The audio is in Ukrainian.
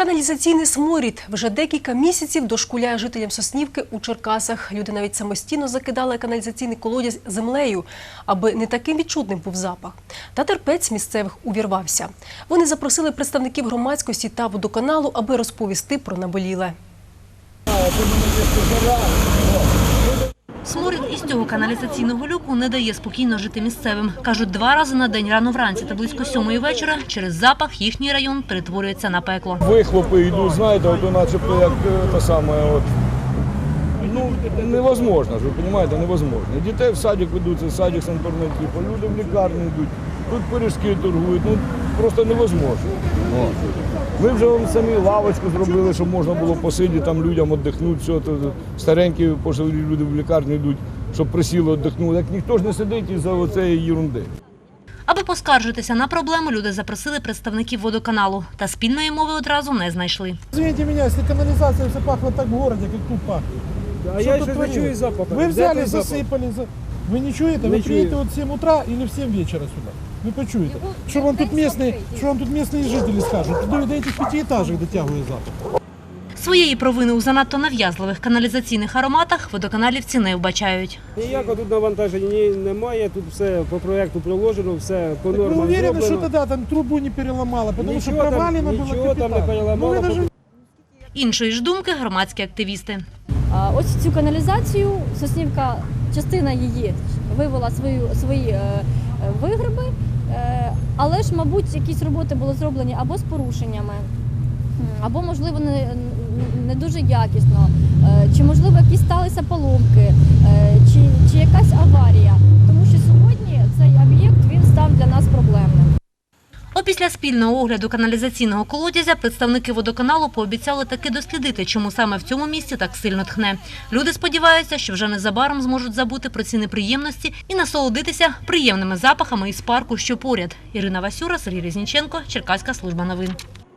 Каналізаційний сморід вже декілька місяців дошкуляє жителям Соснівки у Черкасах. Люди навіть самостійно закидали каналізаційний колодязь землею, аби не таким відчутним був запах. Та терпець місцевих увірвався. Вони запросили представників громадськості та водоканалу, аби розповісти про наболіле. Сморід із цього каналізаційного люку не дає спокійно жити місцевим. Кажуть, два рази на день рано вранці та близько сьомої вечора через запах їхній район перетворюється на пекло. Вихлопи йдуть, знаєте, от начебто як е, те саме. От. Ну, невозможно ж, ви розумієте, невозможно. Дітей в садик ведуть, це садик типу, люди в лікарню йдуть, тут пиріжки торгують, ну просто невозможно. Ми вже вон самі лавочку зробили, щоб можна було посидіти, там людям віддихнути, все, то старенькі пожилі люди в лікарню йдуть, щоб присіли, віддихнули. Як ніхто ж не сидить із-за цієї ерунди. Аби поскаржитися на проблему, люди запросили представників водоканалу. Та спільної мови одразу не знайшли. Извините меня, если канализация все пахло так в городе, как тут пахнет. А я тут ще чую запаху. Вы Де взяли, той запах? засыпали. за- Вы не чуете? Не Вы приедете чую. вот в 7 утра или в 7 вечера сюда. Вы почуете. Что вам тут местные, что вам тут местные жители скажут? До, до этих пятиэтажек дотягивает запах. Своєї провини у занадто нав'язливих каналізаційних ароматах водоканалівці не вбачають. Ніякого тут навантаження ні, немає, тут все по проєкту проложено, все по Так вы нормам уверены, что зроблено. тогда там трубу не переломало? Потому Ничего что там- провалено было ничего там не капитально. переломало, Ну, это же Іншої ж думки громадські активісти. А, Ось цю каналізацію Соснівка, частина її вивела свою, свої е, е, е, але ж, мабуть, якісь роботи були зроблені або з порушеннями, або, можливо, не, не дуже якісно, е, чи, можливо, якісь сталися поломки, чи, чи якась аварія. Опісля спільного огляду каналізаційного колодязя представники водоканалу пообіцяли таки дослідити, чому саме в цьому місці так сильно тхне. Люди сподіваються, що вже незабаром зможуть забути про ці неприємності і насолодитися приємними запахами із парку, що поряд. Ірина Васюра, Сергій Різніченко, Черкаська служба новин.